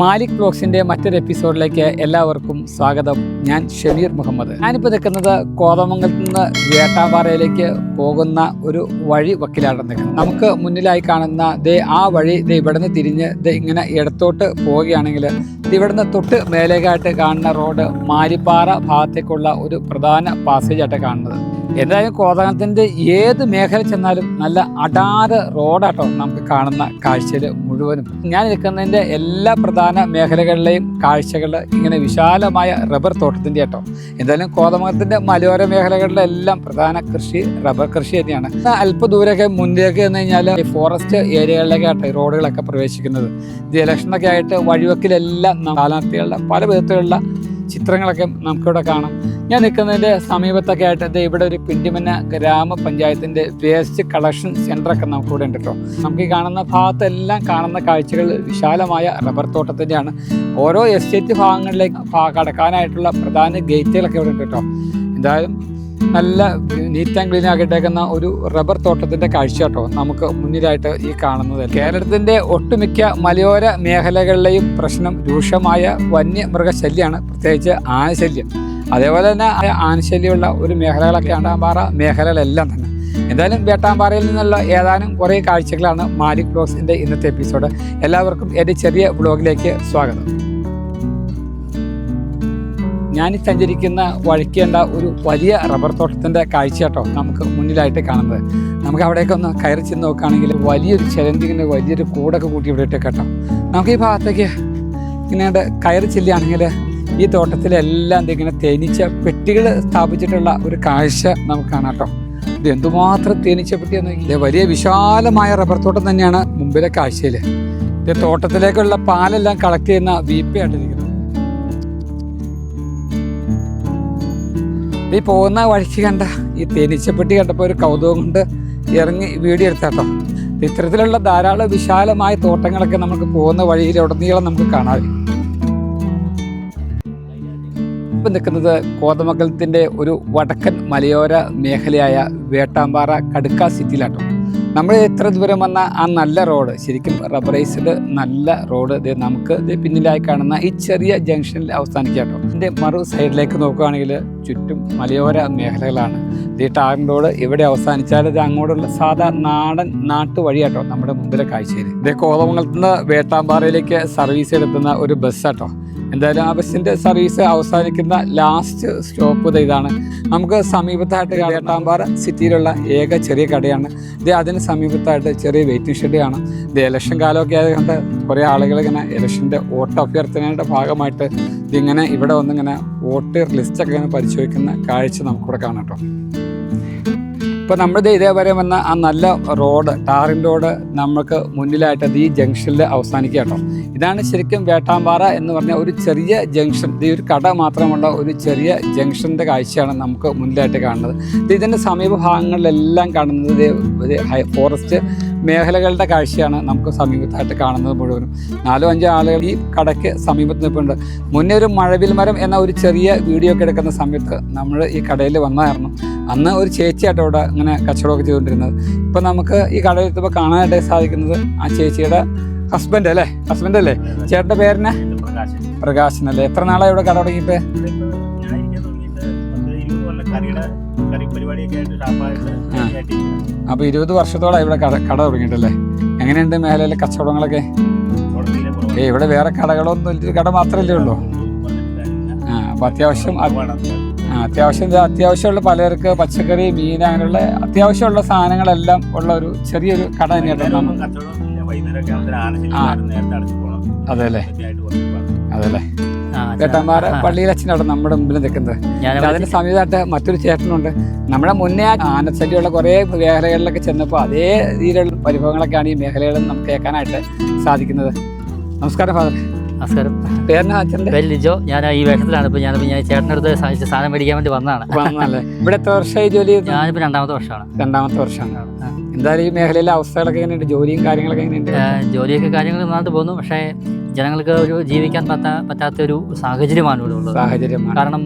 മാലിക് ബ്ലോക്സിന്റെ മറ്റൊരു എപ്പിസോഡിലേക്ക് എല്ലാവർക്കും സ്വാഗതം. ഞാൻ ഷമീർ മുഹമ്മദ്. ഞാനിപ്പോൾ നിൽക്കുന്നത് കോതമംഗലത്ത് നിന്ന് വേട്ടാമ്പാറയിലേക്ക് പോകുന്ന ഒരു വഴി വക്കിലാണ് നിൽക്കുന്നത് നമുക്ക് മുന്നിലായി കാണുന്ന ദേ ആ വഴി ദേ ഇവിടുന്ന് തിരിഞ്ഞ് ദേ ഇങ്ങനെ ഇടത്തോട്ട് പോവുകയാണെങ്കിൽ ഇവിടുന്ന് തൊട്ട് മേലേക്കായിട്ട് കാണുന്ന റോഡ് മാലിപ്പാറ ഭാഗത്തേക്കുള്ള ഒരു പ്രധാന പാസേജ് ആയിട്ട് കാണുന്നത്. എന്തായാലും കോതകത്തിന്റെ ഏത് മേഖല ചെന്നാലും നല്ല അടാറ് റോഡാട്ടോ നമുക്ക് കാണുന്ന കാഴ്ചയിൽ മുഴുവനും. ഞാൻ നിൽക്കുന്നതിന്റെ എല്ലാ പ്രധാന മേഖലകളിലെയും കാഴ്ചകൾ ഇങ്ങനെ വിശാലമായ റബ്ബർ തോട്ടത്തിന്റെ ആട്ടോ എന്തായാലും കോതമംഗലത്തിന്റെ മലയോര മേഖലകളിലെല്ലാം പ്രധാന കൃഷി റബ്ബർ കൃഷി തന്നെയാണ്. അല്പ ദൂരമൊക്കെ മുന്നിലേക്ക് എന്ന് കഴിഞ്ഞാൽ ഈ ഫോറസ്റ്റ് ഏരിയകളിലേക്ക് ആട്ടെ റോഡുകളൊക്കെ പ്രവേശിക്കുന്നത്. ഇത് ഇലക്ഷനൊക്കെ ആയിട്ട് വഴിവെക്കിലെല്ലാം സ്ഥാനാർത്ഥികളുടെ പല വിധത്തിലുള്ള ചിത്രങ്ങളൊക്കെ നമുക്കിവിടെ കാണാം. ഞാൻ നിൽക്കുന്നതിന്റെ സമീപത്തൊക്കെ ആയിട്ട് ഇവിടെ ഒരു പിണ്ടിമന ഗ്രാമപഞ്ചായത്തിന്റെ വേസ്റ്റ് കളക്ഷൻ സെന്ററൊക്കെ നമുക്കിവിടെ ഉണ്ട് കേട്ടോ. നമുക്ക് ഈ കാണുന്ന ഭാഗത്തെല്ലാം കാണുന്ന കാഴ്ചകൾ വിശാലമായ റബ്ബർ തോട്ടത്തിന്റെയാണ്. ഓരോ എസ്റ്റേറ്റ് ഭാഗങ്ങളിലേക്ക് കടക്കാനായിട്ടുള്ള പ്രധാന ഗേറ്റുകളൊക്കെ ഇവിടെ ഉണ്ട് കേട്ടോ. എന്തായാലും നല്ല നീറ്റ് ആൻഡ് ക്ലീൻ ആക്കിയിട്ടേക്കുന്ന ഒരു റബ്ബർ തോട്ടത്തിന്റെ കാഴ്ച കേട്ടോ. നമുക്ക് മുന്നിലായിട്ട് ഈ കാണുന്നത്. കേരളത്തിന്റെ ഒട്ടുമിക്ക മലയോര മേഖലകളിലെയും പ്രശ്നം രൂക്ഷമായ വന്യമൃഗശല്യമാണ് പ്രത്യേകിച്ച് ആനശല്യം. അതേപോലെ തന്നെ ആനശല്യമുള്ള ഒരു മേഖലകളൊക്കെ ആണ്ടാമ്പാറ മേഖലകളെല്ലാം തന്നെ. എന്തായാലും വേട്ടാമ്പാറയിൽ നിന്നുള്ള ഏതാനും കുറേ കാഴ്ചകളാണ് മാലിക് ബ്ലോഗ്സിന്റെ ഇന്നത്തെ എപ്പിസോഡ്. എല്ലാവർക്കും എന്റെ ചെറിയ ബ്ലോഗിലേക്ക് സ്വാഗതം. ഞാൻ സഞ്ചരിക്കുന്ന വഴിക്കേണ്ട ഒരു വലിയ റബ്ബർ തോട്ടത്തിന്റെ കാഴ്ച കേട്ടോ നമുക്ക് മുന്നിലായിട്ട് കാണുന്നത്. നമുക്ക് അവിടേക്ക് ഒന്ന് കയറി ചെന്ന് നോക്കുകയാണെങ്കിൽ വലിയൊരു ചിലന്തിങ്ങനെ വലിയൊരു കൂടൊക്കെ കൂട്ടി ഇവിടെ ഇട്ട് കേട്ടോ. നമുക്ക് ഈ ഭാഗത്തേക്ക് ഇങ്ങനെ കയറി ചെല്ലുകയാണെങ്കിൽ ഈ തോട്ടത്തിലെല്ലാം ഇങ്ങനെ തേനീച്ച പെട്ടികൾ സ്ഥാപിച്ചിട്ടുള്ള ഒരു കാഴ്ച നമുക്ക് കാണാം കേട്ടോ. ഇത് എന്തുമാത്രം തേനീച്ച പെട്ടിയെന്ന് വലിയ വിശാലമായ റബ്ബർ തോട്ടം തന്നെയാണ് മുമ്പിലെ കാഴ്ചയിൽ ഇത് തോട്ടത്തിലേക്കുള്ള പാലെല്ലാം കളക്ട് ചെയ്യുന്ന വീപ്പയായിട്ടിരിക്കുന്നത് ഈ പോകുന്ന വഴിക്ക് കണ്ട ഈ തേനീച്ചപ്പെട്ടി കണ്ടപ്പോൾ ഒരു കൗതുകം കൊണ്ട് ഇറങ്ങി വീഡിയോ എടുത്താട്ടോ. ഇത്തരത്തിലുള്ള ധാരാളം വിശാലമായ തോട്ടങ്ങളൊക്കെ നമുക്ക് പോകുന്ന വഴിയിൽ ഉടനീളം നമുക്ക് കാണാം. ഇപ്പം നിൽക്കുന്നത് കോതമംഗലത്തിന്റെ ഒരു വടക്കൻ മലയോര മേഖലയായ വേട്ടാമ്പാറ കടുക്ക സിറ്റിയിലാട്ടോ നമ്മൾ എത്ര ദൂരം വന്ന ആ നല്ല റോഡ് ശരിക്കും റബ്ബറൈസ്ഡ് നല്ല റോഡ് നമുക്ക് പിന്നിലായി കാണുന്ന ഈ ചെറിയ ജംഗ്ഷനിൽ അവസാനിക്കാട്ടോ. ഇതിന്റെ മറു സൈഡിലേക്ക് നോക്കുകയാണെങ്കിൽ ചുറ്റും മലയോര മേഖലകളാണ്. ഈ ടാറിൻ റോഡ് ഇവിടെ അവസാനിച്ചാൽ ഇത് അങ്ങോട്ടുള്ള സാധാ നാടൻ നാട്ടുവഴിയാട്ടോ നമ്മുടെ മുമ്പിലെ കാഴ്ചയിൽ ഇത് കോതമംഗലത്ത് നിന്ന് വേട്ടാമ്പാറയിലേക്ക് സർവീസ് എടുക്കുന്ന ഒരു ബസ്സാട്ടോ. എന്തായാലും ആ ബസ്സിന്റെ സർവീസ് അവസാനിക്കുന്ന ലാസ്റ്റ് സ്റ്റോപ്പ് ഇതാണ്. നമുക്ക് സമീപത്തായിട്ട് വേട്ടാമ്പാറ സിറ്റിയിലുള്ള ഏക ചെറിയ കടയാണ്. ഇത് അതിന് സമീപത്തായിട്ട് ചെറിയ വെയിറ്റിംഗ് ഷെഡ് കാണാം ഇത് ഇലക്ഷൻ കാലമൊക്കെ ആയതുകൊണ്ട് കുറേ ആളുകൾ ഇങ്ങനെ ഇലക്ഷന്റെ വോട്ട് അഭ്യർത്ഥനയുടെ ഭാഗമായിട്ട് ഇതിങ്ങനെ ഇവിടെ വന്നിങ്ങനെ വോട്ട് ലിസ്റ്റൊക്കെ ഇങ്ങനെ പരിശോധിക്കുന്ന കാഴ്ച നമുക്കിവിടെ കാണാം കേട്ടോ. ഇപ്പോൾ നമ്മുടെ ഇതേവരെ വന്ന ആ നല്ല റോഡ് ടാറിൻ റോഡ് നമുക്ക് മുന്നിലായിട്ട് അത് ഈ ജംഗ്ഷനിൽ അവസാനിക്കുക കേട്ടോ. ഇതാണ് ശരിക്കും വേട്ടാമ്പാറ എന്ന് പറഞ്ഞ ഒരു ചെറിയ ജംഗ്ഷൻ. ഇത് ഒരു കട മാത്രമുള്ള ഒരു ചെറിയ ജംഗ്ഷന്റെ കാഴ്ചയാണ് നമുക്ക് മുന്നിലായിട്ട് കാണുന്നത്. ഇത് ഇതിന്റെ സമീപ ഭാഗങ്ങളിലെല്ലാം കാണുന്നത് ഫോറസ്റ്റ് മേഖലകളുടെ കാഴ്ചയാണ് നമുക്ക് സമീപത്തായിട്ട് കാണുന്നത് മുഴുവനും. നാലോ അഞ്ചോ ആളുകൾ ഈ കടയ്ക്ക് സമീപത്ത് നിൽപ്പുണ്ട്. മുന്നേ ഒരു മഴവിൽ മരം എന്ന ഒരു ചെറിയ വീഡിയോ ഒക്കെ എടുക്കുന്ന സമയത്ത് നമ്മൾ ഈ കടയിൽ വന്നായിരുന്നു. അന്ന് ഒരു ചേച്ചിയായിട്ട് അവിടെ ഇങ്ങനെ കച്ചവടമൊക്കെ ചെയ്തുകൊണ്ടിരുന്നത്. ഇപ്പം നമുക്ക് ഈ കടയിൽ കാണാനായിട്ട് സാധിക്കുന്നത് ആ ചേച്ചിയുടെ ഹസ്ബൻഡ് അല്ലേ? ഹസ്ബൻഡ് അല്ലേ? ചേട്ടന്റെ പേരിന് പ്രകാശൻ അല്ലേ? എത്ര നാളായി ഇവിടെ കട തുടങ്ങിയിട്ട്? അപ്പൊ ഇരുപത് വർഷത്തോളം ഇവിടെ കട കട തുടങ്ങിയിട്ടല്ലേ? എങ്ങനെയുണ്ട് മേഖലയിലെ കച്ചവടങ്ങളൊക്കെ. ഏ ഇവിടെ വേറെ കടകളൊന്നും കട മാത്രമല്ലേ ഉള്ളൂ. ആ അപ്പൊ അത്യാവശ്യം അത്യാവശ്യം. അത്യാവശ്യമുള്ള പലർക്ക് പച്ചക്കറി മീൻ അങ്ങനെയുള്ള അത്യാവശ്യമുള്ള സാധനങ്ങളെല്ലാം ഉള്ള ഒരു ചെറിയൊരു കട തന്നെയാണ് അതെല്ലേ ചേട്ടന്മാരെ. അതല്ലേ ആ. പള്ളിയിൽ അച്ഛനവിടെ നമ്മുടെ മുമ്പിൽ നിൽക്കുന്നത്. ഞാൻ അതിന് സമീപമായിട്ട് മറ്റൊരു ചേട്ടനുണ്ട്. നമ്മുടെ മുന്നേ ആനച്ചടിയുള്ള കുറെ കുറേ മേഖലകളിലൊക്കെ ചെന്നപ്പോൾ അതേ രീതിയിലുള്ള പരിഭവങ്ങളൊക്കെയാണ് ഈ മേഖലകളിൽ നമുക്ക് കേൾക്കാനായിട്ട് സാധിക്കുന്നത്. നമസ്കാരം ഫാദർ. നമസ്കാരം. പേരിന് അച്ഛന്റെ? പേര് ലിജോ. ഞാൻ ഈ വേഷത്തിലാണ്. ഇപ്പൊ ഞാനിപ്പോ ഞാൻ ചേട്ടനടുത്ത് സാധിച്ച സാധനം മേടിക്കാൻ വേണ്ടി വന്നതാണ്. ഇവിടെ എത്ര വർഷമായി ജോലി ഞാനിപ്പോ രണ്ടാമത്തെ വർഷമാണ്. രണ്ടാമത്തെ വർഷമാണ്. എന്തായാലും ഈ മേഖലയിലെ അവസ്ഥകളൊക്കെ എങ്ങനെയുണ്ട്? ജോലിയും കാര്യങ്ങളൊക്കെ എങ്ങനെയുണ്ട്? ജോലിയൊക്കെ കാര്യങ്ങൾ നന്നായിട്ട് പോകുന്നു. പക്ഷേ ജനങ്ങൾക്ക് ഒരു ജീവിക്കാൻ പറ്റാ പറ്റാത്ത ഒരു സാഹചര്യമാണ് ഇവിടെ ഉള്ളത്. സാഹചര്യമാണ്. കാരണം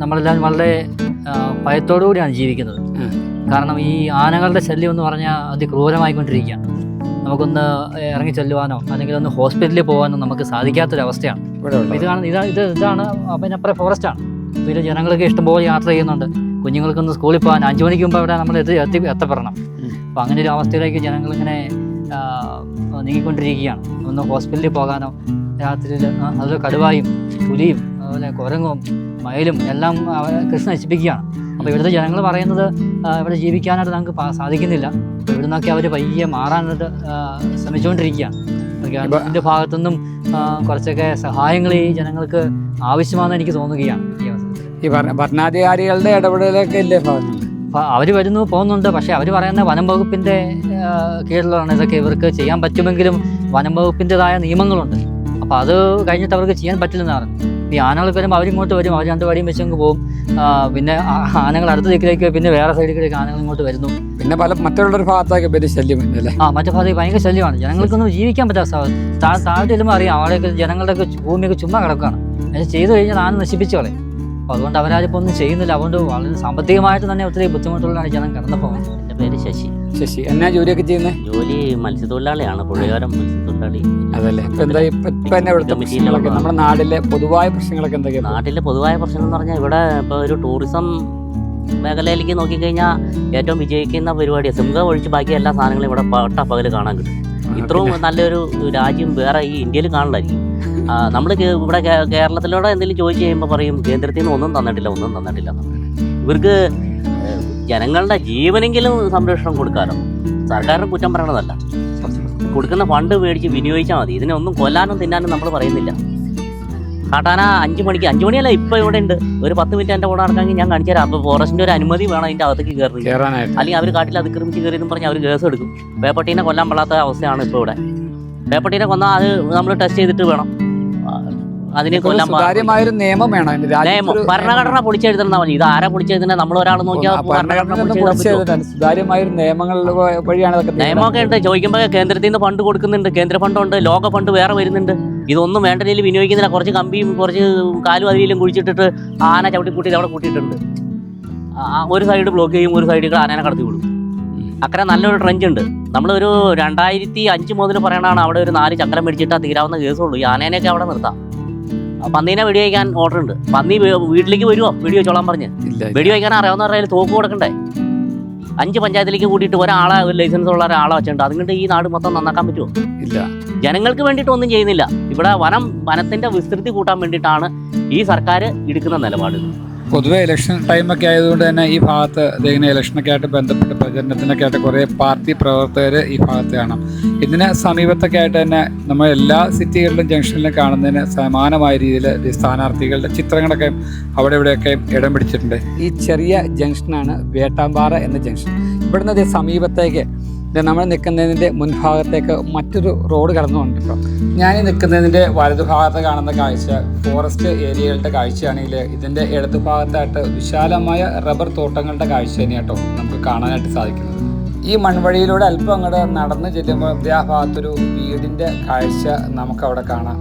നമ്മളെല്ലാവരും നമ്മളെല്ലാം വളരെ ഭയത്തോടു കൂടിയാണ് ജീവിക്കുന്നത്. കാരണം ഈ ആനകളുടെ ശല്യം എന്ന് പറഞ്ഞാൽ അതിക്രൂരമായിക്കൊണ്ടിരിക്കുക നമുക്കൊന്ന് ഇറങ്ങി ചെല്ലുവാനോ അല്ലെങ്കിൽ ഒന്ന് ഹോസ്പിറ്റലിൽ പോകാനോ നമുക്ക് സാധിക്കാത്തൊരവസ്ഥയാണ്. അപ്പോൾ ഇത് ഇതാ ഇത് ഇതാണ് പിന്നെ അപ്പുറം ഫോറസ്റ്റാണ്. ഇതിൽ ജനങ്ങൾക്ക് ഇഷ്ടംപോലെ യാത്ര ചെയ്യുന്നുണ്ട്. കുഞ്ഞുങ്ങൾക്കൊന്ന് സ്കൂളിൽ പോകാൻ അഞ്ചു മണിക്ക് മുമ്പ് അവിടെ നമ്മൾ എത്തി എത്തി എത്തപ്പെടണം. അപ്പോൾ അങ്ങനെ ഒരു അവസ്ഥയിലേക്ക് ജനങ്ങളിങ്ങനെ നീങ്ങിക്കൊണ്ടിരിക്കുകയാണ്. ഒന്ന് ഹോസ്പിറ്റലിൽ പോകാനോ രാത്രിയിൽ അതൊരു കടുവായും പുലിയും അതുപോലെ കുരങ്ങും മയിലും എല്ലാം അവരെ കൃഷി നശിപ്പിക്കുകയാണ്. അപ്പോൾ ഇവിടുത്തെ ജനങ്ങൾ പറയുന്നത് ഇവിടെ ജീവിക്കാനായിട്ട് നമുക്ക് സാധിക്കുന്നില്ല. അപ്പോൾ ഇവിടെ നിന്നൊക്കെ അവർ പയ്യെ മാറാനായിട്ട് ശ്രമിച്ചുകൊണ്ടിരിക്കുകയാണ്. അപ്പോൾ ഗവൺമെന്റിന്റെ ഭാഗത്തുനിന്നും കുറച്ചൊക്കെ സഹായങ്ങൾ ഈ ജനങ്ങൾക്ക് ആവശ്യമാണെന്ന് എനിക്ക് തോന്നുകയാണ് ഈ ഭരണാധികാരികളുടെ ഇടപെടലൊക്കെ ഇല്ലേ അപ്പോൾ അവർ വരുന്നു പോകുന്നുണ്ട്. പക്ഷേ അവർ പറയുന്ന വനം വകുപ്പിന്റെ കീഴിലാണ് ഇതൊക്കെ ഇവർക്ക് ചെയ്യാൻ പറ്റുമെങ്കിലും വനം വകുപ്പിന്റെതായ നിയമങ്ങളുണ്ട്. അപ്പോൾ അത് കഴിഞ്ഞിട്ട് അവർക്ക് ചെയ്യാൻ പറ്റില്ലെന്നാണ്. ഈ ആനകൾക്ക് വരുമ്പോൾ അവരിങ്ങോട്ട് വരും. അവർ രണ്ട് വടിയും വെച്ചങ്ങ് പോകും. പിന്നെ ആനകൾ അടുത്ത ദിക്കിലേക്ക് പിന്നെ വേറെ സൈഡിലേക്ക് ആനകൾ ഇങ്ങോട്ട് വരുന്നു. പിന്നെ പല മറ്റുള്ളൊരു ഭാഗത്തൊക്കെ വലിയ ശല്യം അല്ലേ ആ മറ്റു ഭാഗത്തേക്ക് ഭയങ്കര ശല്യമാണ്. ജനങ്ങൾക്കൊന്നും ജീവിക്കാൻ പറ്റാത്ത സാധനം താ- താഴോട്ട് ചെല്ലുമ്പോൾ അറിയാം അവിടെയൊക്കെ ജനങ്ങളുടെയൊക്കെ ഭൂമിയൊക്കെ ചുമ്മാ കിടക്കുകയാണ്. അത് ചെയ്തു കഴിഞ്ഞാൽ ആന നശിപ്പിച്ചു കളയും. അപ്പോൾ അതുകൊണ്ട് അവരാരിപ്പോൾ ഒന്നും ചെയ്യുന്നില്ല. അതുകൊണ്ട് വളരെ സാമ്പത്തികമായിട്ട് തന്നെ ഒത്തിരി ബുദ്ധിമുട്ടുള്ളതാണ് ജനം കടന്നു പോകുന്നത് എന്റെ പേര് ശശി. ശശി എന്നാ ജോലിയൊക്കെ ചെയ്യുന്നത് ജോലി മത്സ്യത്തൊഴിലാളിയാണ് പുഴയോരം മത്സ്യത്തൊഴിലാളി. അതല്ലേ. ഇപ്പൊ എന്താ ഇപ്പൊ ഇപ്പൊ തന്നെ ഇവിടുത്തെ പ്രശ്നങ്ങളൊക്കെ? നമ്മുടെ നാട്ടിലെ പൊതുവായ പ്രശ്നങ്ങളൊക്കെ എന്തൊക്കെയാണ് നാട്ടിലെ പൊതുവായ പ്രശ്നം എന്ന് പറഞ്ഞാൽ ഇവിടെ ഇപ്പോൾ ഒരു ടൂറിസം മേഖലയിലേക്ക് നോക്കിക്കഴിഞ്ഞാൽ ഏറ്റവും വിജയിക്കുന്ന പരിപാടിയാണ് സിംഗ ഒഴിച്ച് ബാക്കി എല്ലാ സാധനങ്ങളും ഇവിടെ പട്ട പകൽ കാണാൻ കിട്ടും. ഇത്രയും നല്ലൊരു രാജ്യം വേറെ ഈ ഇന്ത്യയിൽ കാണലായിരിക്കും നമ്മൾ ഇവിടെ കേരളത്തിലൂടെ എന്തെങ്കിലും ചോദിച്ചു കഴിയുമ്പോൾ പറയും കേന്ദ്രത്തിൽ നിന്ന് ഒന്നും തന്നിട്ടില്ല ഒന്നും തന്നിട്ടില്ല. ഇവർക്ക് ജനങ്ങളുടെ ജീവനെങ്കിലും സംരക്ഷണം കൊടുക്കാമല്ലോ സർക്കാരിന് കുറ്റം പറയണതല്ല. കൊടുക്കുന്ന ഫണ്ട് മേടിച്ച് വിനിയോഗിച്ചാൽ മതി. ഇതിനൊന്നും കൊല്ലാനും തിന്നാനും നമ്മൾ പറയുന്നില്ല. കാട്ടാന അഞ്ച് മണിക്ക് അഞ്ച് മണിയല്ല ഇപ്പൊ ഇവിടെ ഉണ്ട്. ഒരു പത്ത് മിനിറ്റ് എന്റെ കൂടെ നടക്കാമെങ്കിൽ ഞാൻ കാണിച്ചു തരാം. അപ്പൊ ഫോറസ്റ്റിന്റെ ഒരു അനുമതി വേണം അതിന്റെ അകത്തേക്ക് കയറി അല്ലെങ്കിൽ അവർ കാട്ടിൽ അതിക്രമിച്ച് കയറി എന്ന് പറഞ്ഞ് അവർ കേസ് എടുക്കും. പേപ്പട്ടീനെ കൊല്ലാൻ പാടാത്ത അവസ്ഥയാണ് ഇപ്പൊ ഇവിടെ. പേപ്പട്ടീനെ കൊന്നാൽ അത് നമ്മൾ ടെസ്റ്റ് ചെയ്തിട്ട് വേണം. അതിനെ കൊല്ലാൻ പാ- നിയമം വേണം. നിയമം. ഭരണഘടന പൊളിച്ചെഴുതണം മതി. ഇത് ആരാ പൊളിച്ചെഴുതുന്നത് നമ്മൾ ഒരാൾ നോക്കിയാൽ ഭരണഘടന സുതാര്യമായൊരു നിയമങ്ങൾ വഴിയാണ് നിയമമൊക്കെ ഉണ്ട്. ചോദിക്കുമ്പോൾ കേന്ദ്രത്തിൽ നിന്ന് ഫണ്ട് കൊടുക്കുന്നുണ്ട്. കേന്ദ്ര ഫണ്ടുണ്ട്. ലോക ഫണ്ട് വേറെ വരുന്നുണ്ട്. ഇതൊന്നും വേണ്ട രീതിയിൽ വിനിയോഗിക്കുന്നില്ല. കുറച്ച് കമ്പിയും കുറച്ച് കാലും അതിലും കുഴിച്ചിട്ടിട്ട് ആന ചവിട്ടി കൂട്ടി അവിടെ കൂട്ടിയിട്ടുണ്ട്. ഒരു സൈഡ് ബ്ലോക്ക് ചെയ്യും. ഒരു സൈഡിൽ ആനനെ കടത്തി വിടും. അക്കരെ നല്ലൊരു ട്രെഞ്ച് ഉണ്ട്. നമ്മളൊരു രണ്ടായിരത്തി അഞ്ച് മുതൽ പറയണതാണ് അവിടെ ഒരു നാല് ചക്രം മേടിച്ചിട്ടാ തീരാവുന്ന കേസുള്ളൂ. ഈ ആനേനെയൊക്കെ അവിടെ നിർത്താം. പന്നീനെ വെടിവെക്കാൻ ഓർഡർ ഉണ്ട്. പന്നി വീട്ടിലേക്ക് വരുമോ വെടി വെച്ചോളാൻ പറഞ്ഞ്. വെടി വയ്ക്കാൻ അറിയാവുന്നവരുടെ തോക്ക് കൊടുക്കണ്ടേ? അഞ്ച് പഞ്ചായത്തിലേക്ക് കൂട്ടിയിട്ട് ഒരാളെ ഒരു ലൈസൻസ് ഉള്ള ഒരാളെ വെച്ചിട്ടുണ്ട്. അതുകൊണ്ട് ഈ നാട് മൊത്തം നന്നാക്കാൻ പറ്റുമോ ഇല്ല. ജനങ്ങൾക്ക് വേണ്ടിയിട്ട് ഒന്നും ചെയ്യുന്നില്ല. ഇവിടെ വനം വനത്തിന്റെ വിസ്തൃതി കൂട്ടാൻ വേണ്ടിയിട്ടാണ് ഈ സർക്കാർ എടുക്കുന്ന നിലപാട്. പൊതുവെ ഇലക്ഷൻ ടൈമൊക്കെ ആയതുകൊണ്ട് തന്നെ ഈ ഭാഗത്ത് ഇങ്ങനെ ഇലക്ഷനൊക്കെ ആയിട്ട് ബന്ധപ്പെട്ട് പ്രചരണത്തിനൊക്കെ ആയിട്ട് കുറേ പാർട്ടി പ്രവർത്തകർ ഈ ഭാഗത്ത് കാണാം. ഇതിന് സമീപത്തൊക്കെ ആയിട്ട് തന്നെ നമ്മൾ എല്ലാ സിറ്റികളിലും ജംഗ്ഷനിലും കാണുന്നതിന് സമാനമായ രീതിയിൽ സ്ഥാനാർത്ഥികളുടെ ചിത്രങ്ങളൊക്കെ അവിടെ ഇവിടെയൊക്കെ ഇടം പിടിച്ചിട്ടുണ്ട്. ഈ ചെറിയ ജംഗ്ഷനാണ് വേട്ടാമ്പാറ എന്ന ജംഗ്ഷൻ ഇവിടുന്ന് സമീപത്തേക്ക് നമ്മൾ നിൽക്കുന്നതിന്റെ മുൻഭാഗത്തേക്ക് മറ്റൊരു റോഡ് കടന്നുകൊണ്ട് കേട്ടോ. ഞാൻ ഈ നിൽക്കുന്നതിന്റെ വലതുഭാഗത്ത് കാണുന്ന കാഴ്ച ഫോറസ്റ്റ് ഏരിയകളുടെ കാഴ്ചയാണെങ്കിൽ ഇതിന്റെ ഇടതുഭാഗത്തായിട്ട് വിശാലമായ റബ്ബർ തോട്ടങ്ങളുടെ കാഴ്ച തന്നെയാട്ടോ നമുക്ക് കാണാനായിട്ട് സാധിക്കുന്നത്. ഈ മൺവഴിയിലൂടെ അല്പം അങ്ങോട്ട് നടന്ന് ചെല്ലുമ്പോൾ ആ ഭാഗത്തൊരു വീടിന്റെ കാഴ്ച നമുക്കവിടെ കാണാം.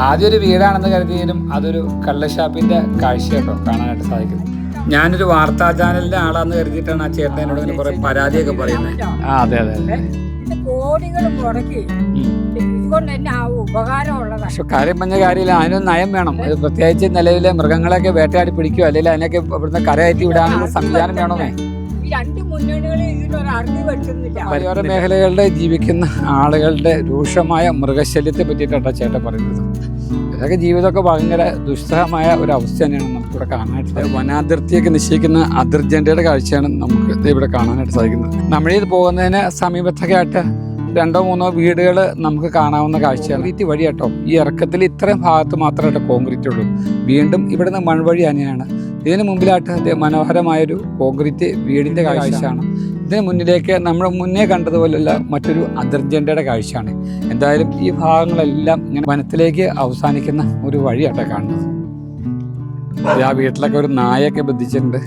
ആദ്യം ഒരു വീടാണെന്ന് കരുതിയാലും അതൊരു കള്ളഷാപ്പിന്റെ കാഴ്ച കാണാനായിട്ട് സാധിക്കുന്നത് ഞാനൊരു വാർത്താ ചാനലിന്റെ ആളാന്ന് കരുതിയിട്ടാണ് ആ ചേട്ടൻ എന്നോട് ഇങ്ങനെ കുറേ പരാതിയൊക്കെ പറയുന്നത്. ആ അതെ അതെ അതെ. ഇത് കോടികൾ മുടക്കി. ഇതുകൊണ്ട് തന്നെ ആ ഉപകാരമുള്ളതാണ്. പക്ഷെ കാര്യം പറഞ്ഞ കാര്യമില്ല. അതിനൊരു നയം വേണം. അത് പ്രത്യേകിച്ച് നിലവിലെ മൃഗങ്ങളെയൊക്കെ വേട്ടയാടി പിടിക്കുക അല്ലെങ്കിൽ അതിനൊക്കെ ഇവിടുന്ന് കരയറ്റി വിടാനുള്ള സംവിധാനം വേണമേ? ഈ രണ്ട് ഇതിനൊരു അറിവ് മേഖലകളിൽ ജീവിക്കുന്ന ആളുകളുടെ രൂക്ഷമായ മൃഗശല്യത്തെ പറ്റിയിട്ടാണ് ചേട്ടൻ പറയുന്നത്. ഇതൊക്കെ ജീവിതമൊക്കെ ഭയങ്കര ദുസ്സഹമായ ഒരു അവസ്ഥ തന്നെയാണ് നമുക്കിവിടെ കാണാനായിട്ട് വനാതിർത്തിയൊക്കെ നിശ്ചയിക്കുന്ന അതിർജന്റയുടെ കാഴ്ചയാണ് നമുക്ക് ഇത് ഇവിടെ കാണാനായിട്ട് സാധിക്കുന്നത്. നമ്മളിത് പോകുന്നതിന് സമീപത്തൊക്കെ ആയിട്ട് രണ്ടോ മൂന്നോ വീടുകൾ നമുക്ക് കാണാവുന്ന കാഴ്ചയാണ്. ഈ വഴി കേട്ടോ. ഈ ഇറക്കത്തിൽ ഇത്രയും ഭാഗത്ത് മാത്രമായിട്ട് കോൺക്രീറ്റ് ഉള്ളൂ. വീണ്ടും ഇവിടുന്ന് മൺവഴി തന്നെയാണ്. ഇതിന് മുമ്പിലായിട്ട് മനോഹരമായൊരു കോൺക്രീറ്റ് വീടിന്റെ കാഴ്ചയാണ്. ഇതിന് മുന്നിലേക്ക് നമ്മൾ മുന്നേ കണ്ടതുപോലെയുള്ള മറ്റൊരു അതിർജന്റയുടെ കാഴ്ചയാണ്. എന്തായാലും ഈ ഭാഗങ്ങളെല്ലാം ഇങ്ങനെ വനത്തിലേക്ക് അവസാനിക്കുന്ന ഒരു വഴിയാട്ടെ കാണുന്നത്. ആ വീട്ടിലൊക്കെ ഒരു നായൊക്കെ ബന്ധിച്ചിട്ടുണ്ട്.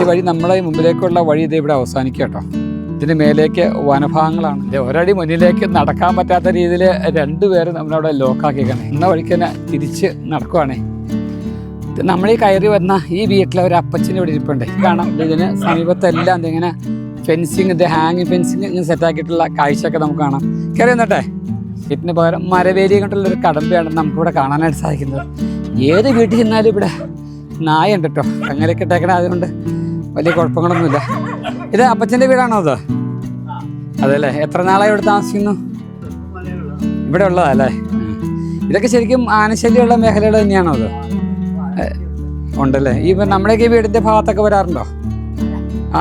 ഈ വഴി നമ്മളെ മുമ്പിലേക്കുള്ള വഴി ഇത് ഇവിടെ അവസാനിക്കുക ഇതിന് മേലേക്ക് വനഭാഗങ്ങളാണ്. ഒരടി മുന്നിലേക്ക് നടക്കാൻ പറ്റാത്ത രീതിയിൽ രണ്ടുപേരും നമ്മളവിടെ ലോക്കാക്കിക്കണേ എന്ന വഴിക്ക് തന്നെ തിരിച്ച് നടക്കുവാണേ. നമ്മൾ ഈ കയറി വന്ന ഈ വീട്ടിലെ ഒരു അപ്പച്ചന് ഇവിടെ ഇരിപ്പുണ്ട്. കാണാം ഇതിന് സമീപത്തെല്ലാം ഇങ്ങനെ ഫെൻസിങ് ഇത് ഹാങ്ങിങ് ഫെൻസിങ് ഇങ്ങനെ സെറ്റാക്കിയിട്ടുള്ള കാഴ്ചയൊക്കെ നമുക്ക് കാണാം. കയറി വന്നട്ടെ. വീട്ടിന് പകരം മരവേലി കൊണ്ടുള്ള ഒരു കടമ്പയാണ് നമുക്കിവിടെ കാണാനായിട്ട് സാധിക്കുന്നത്. ഏത് വീട്ടിൽ ചെന്നാലും ഇവിടെ നായ ഉണ്ട് കേട്ടോ അങ്ങനെയൊക്കെ ഇട്ടേക്കണ അതുകൊണ്ട് വലിയ കുഴപ്പങ്ങളൊന്നുമില്ല. ഇത് അപ്പച്ചന്റെ വീടാണോ അത്? അതല്ലേ. എത്ര നാളായി ഇവിടെ താമസിക്കുന്നു? ഇവിടെ ഉള്ളതാ അല്ലേ? ഇതൊക്കെ ശരിക്കും ആനശല്യമുള്ള മേഖലകൾ തന്നെയാണോ അത്? ഉണ്ടല്ലേ? ഈ നമ്മുടെയൊക്കെ വീടിന്റെ ഭാഗത്തൊക്കെ വരാറുണ്ടോ?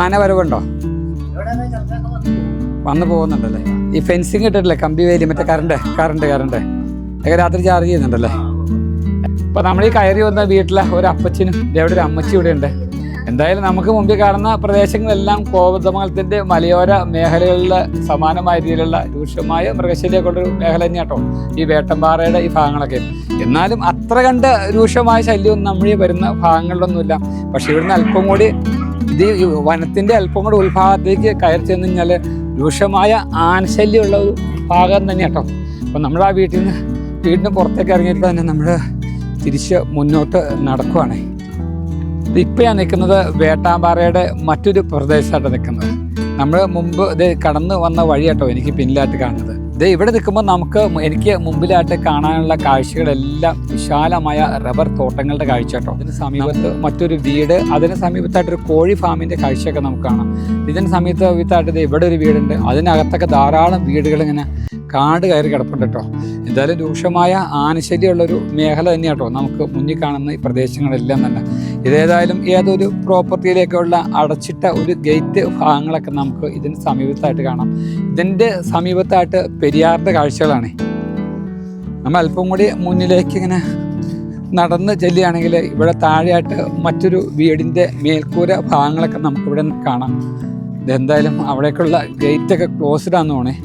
ആന വരവുണ്ടോ? വന്നു പോകുന്നുണ്ടല്ലേ? ഈ ഫെൻസിങ് ഇട്ടിട്ടില്ലേ? കമ്പി വേലി മറ്റേ കറണ്ട് കറണ്ട് കറണ്ട്. ഒക്കെ രാത്രി ചാർജ് ചെയ്യുന്നുണ്ടല്ലേ? അപ്പൊ നമ്മൾ ഈ കയറി വന്ന വീട്ടിലെ ഒരു അപ്പച്ചനും ഇവിടെ ഒരു അമ്മച്ചി ഇവിടെ ഉണ്ട് എന്തായാലും നമുക്ക് മുമ്പിൽ കാണുന്ന പ്രദേശങ്ങളെല്ലാം കോപതമംഗലത്തിന്റെ മലയോര മേഖലകളിലെ സമാനമായ രീതിയിലുള്ള രൂക്ഷമായ മൃഗശല്യം കൊണ്ടൊരു മേഖല തന്നെയാട്ടോ ഈ വേട്ടമ്പാറയുടെ ഈ ഭാഗങ്ങളൊക്കെ. എന്നാലും അത്ര കണ്ട് രൂക്ഷമായ ശല്യം നമ്മൾ വരുന്ന ഭാഗങ്ങളിലൊന്നുമില്ല. പക്ഷെ ഇവിടുന്ന് അല്പം കൂടി ഇത് വനത്തിന്റെ അല്പം കൂടി ഉത്ഭാഗത്തേക്ക് കയറി ചെന്ന് കഴിഞ്ഞാൽ രൂക്ഷമായ ആനശല്യമുള്ള ഒരു ഭാഗം തന്നെയാട്ടോ അപ്പം നമ്മൾ ആ വീട്ടിൽ നിന്ന് വീടിന് പുറത്തേക്ക് ഇറങ്ങിയിട്ട് തന്നെ നമ്മൾ തിരിച്ച് മുന്നോട്ട് നടക്കുവാണേ. ഇപ്പം ഞാൻ നിൽക്കുന്നത് വേട്ടാമ്പാറയുടെ മറ്റൊരു പ്രദേശമായിട്ട് നിൽക്കുന്നത്. നമ്മൾ മുമ്പ് ഇത് കടന്നു വന്ന വഴിയാട്ടോ എനിക്ക് പിന്നിലായിട്ട് കാണുന്നത്. ഇത് ഇവിടെ നിൽക്കുമ്പോൾ നമുക്ക് എനിക്ക് മുമ്പിലായിട്ട് കാണാനുള്ള കാഴ്ചകളെല്ലാം വിശാലമായ റബ്ബർ തോട്ടങ്ങളുടെ കാഴ്ച കേട്ടോ അതിന് സമീപത്ത് മറ്റൊരു വീട് അതിന് സമീപത്തായിട്ട് ഒരു കോഴി ഫാമിന്റെ കാഴ്ചയൊക്കെ നമുക്ക് കാണാം. ഇതിന് സമീപത്തായിട്ട് ഇത് ഇവിടെ ഒരു വീടുണ്ട്. അതിനകത്തൊക്കെ ധാരാളം വീടുകൾ ഇങ്ങനെ കാട് കയറി കിടപ്പുണ്ട് കേട്ടോ എന്തായാലും രൂക്ഷമായ ആനശല്യമുള്ളൊരു മേഖല തന്നെയാട്ടോ നമുക്ക് മുന്നിൽ കാണുന്ന ഈ പ്രദേശങ്ങളെല്ലാം തന്നെ. ഇതേതായാലും ഏതൊരു പ്രോപ്പർട്ടിയിലേക്കുള്ള അടച്ചിട്ട ഒരു ഗേറ്റ് ഭാഗങ്ങളൊക്കെ നമുക്ക് ഇതിന് സമീപത്തായിട്ട് കാണാം. ഇതിന്റെ സമീപത്തായിട്ട് പെരിയാറിന്റെ കാഴ്ചകളാണ്. നമ്മൾ അല്പം കൂടി മുന്നിലേക്ക് ഇങ്ങനെ നടന്ന് ചെല്ലുകയാണെങ്കിൽ ഇവിടെ താഴെയായിട്ട് മറ്റൊരു വീടിന്റെ മേൽക്കൂര ഭാഗങ്ങളൊക്കെ നമുക്കിവിടെ കാണാം. ഇതെന്തായാലും അവിടേക്കുള്ള ഗേറ്റൊക്കെ ക്ലോസ്ഡ് ആണെന്ന് തോന്നേ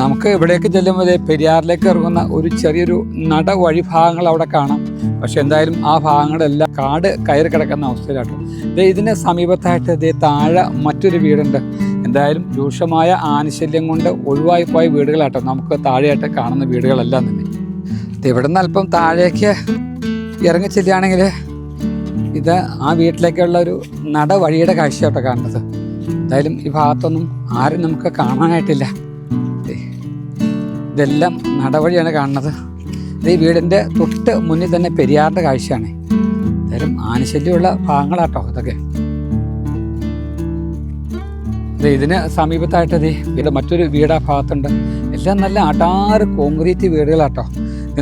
നമുക്ക് ഇവിടേക്ക് ചെല്ലുമ്പോൾ പെരിയാറിലേക്ക് ഇറങ്ങുന്ന ഒരു ചെറിയൊരു നട വഴി ഭാഗങ്ങൾ അവിടെ കാണാം. പക്ഷെ എന്തായാലും ആ ഭാഗങ്ങളെല്ലാം കാട് കയറി കിടക്കുന്ന അവസ്ഥയിലാട്ടോ. ദേ ഇതിന് സമീപത്തായിട്ട് ഇതേ താഴെ മറ്റൊരു വീടുണ്ട്. എന്തായാലും രൂക്ഷമായ ആനശല്യം കൊണ്ട് ഒഴിവായി പോയ വീടുകളാട്ടോ. നമുക്ക് താഴെയായിട്ട് കാണുന്ന വീടുകളെല്ലാം തന്നെ. ഇവിടെ നിന്ന് അല്പം താഴേക്ക് ഇറങ്ങി ചെല്ലുകയാണെങ്കിൽ ഇത് ആ വീട്ടിലേക്കുള്ള ഒരു നട വഴിയുടെ കാഴ്ചയാട്ടോ കാണുന്നത്. എന്തായാലും ഈ ഭാഗത്തൊന്നും ആരും നമുക്ക് കാണാനായിട്ടില്ല. ഇതെല്ലാം നടവഴിയാണ് കാണുന്നത്. ഇത് ഈ വീടിന്റെ തൊട്ട് മുന്നിൽ തന്നെ പെരിയാറിന്റെ കാഴ്ചയാണ്. എന്തായാലും ആനശല്യമുള്ള ഭാഗങ്ങളാട്ടോ ഇതൊക്കെ. ഇതിന് സമീപത്തായിട്ട് ദേ വീട് മറ്റൊരു വീടാ ഭാഗത്തുണ്ട്. എല്ലാം നല്ല അടാറ് കോൺക്രീറ്റ് വീടുകളാട്ടോ.